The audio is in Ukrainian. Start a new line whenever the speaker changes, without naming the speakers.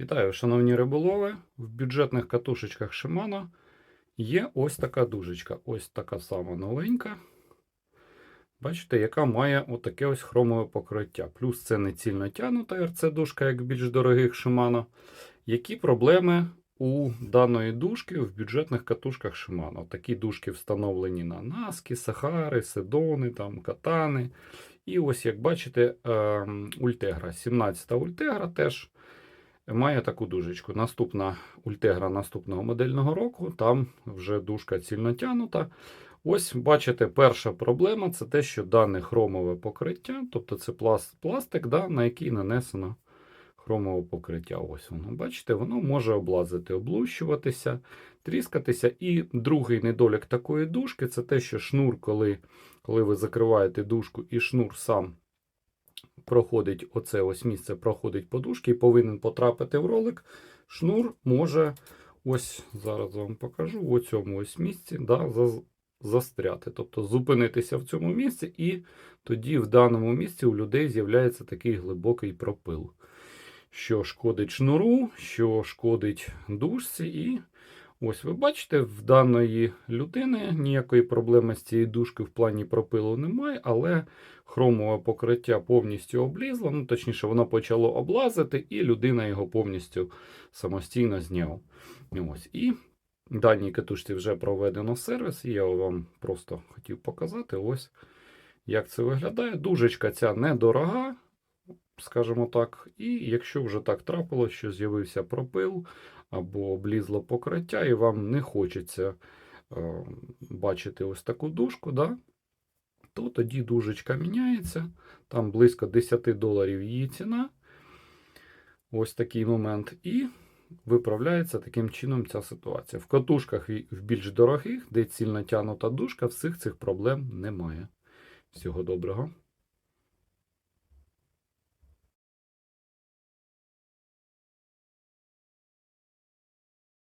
Вітаю, шановні риболови. В бюджетних катушечках Shimano є ось така дужечка. Ось така сама новенька. Бачите, яка має отаке ось хромове покриття. Плюс це не цільно тягнута RC-дужка, як в більш дорогих Shimano. Які проблеми у даної дужки в бюджетних катушках Shimano? Такі дужки встановлені на Наски, Сахари, Седони, там, Катани. І ось, як бачите, ем, Ультегра. 17-та Ультегра теж має таку дужечку. Наступна Ультегра наступного модельного року, там вже дужка цільно тягнута. Ось, бачите, перша проблема це те, що дане хромове покриття, тобто це пласт, пластик, да, на який нанесено хромове покриття. Ось воно, бачите, воно може облазити, облущуватися, тріскатися. І другий недолік такої дужки це те, що шнур, коли, коли ви закриваєте дужку, і шнур сам проходить оце ось місце, проходить подушки і повинен потрапити в ролик. Шнур може, ось зараз вам покажу, в цьому ось місці да, застряти. Тобто зупинитися в цьому місці, і тоді в даному місці у людей з'являється такий глибокий пропил, що шкодить шнуру, що шкодить дужці. І ось ви бачите, в даної людини ніякої проблеми з цією дужкою в плані пропилу немає, але хромове покриття повністю облізло, ну точніше, воно почало облазити, і людина його повністю самостійно зняв. Ось. І даній катушці вже проведено сервіс, і я вам просто хотів показати, ось як це виглядає. Дужечка ця недорога, скажімо так. І якщо вже так трапилось, що з'явився пропил або облізло покриття, і вам не хочеться е, бачити ось таку дужку, да? то тоді дужечка міняється. Там близько 10 доларів її ціна. Ось такий момент. І виправляється таким чином ця ситуація. В катушках в більш дорогих, де цільно тягнута дужка, всіх цих проблем немає. Всього доброго.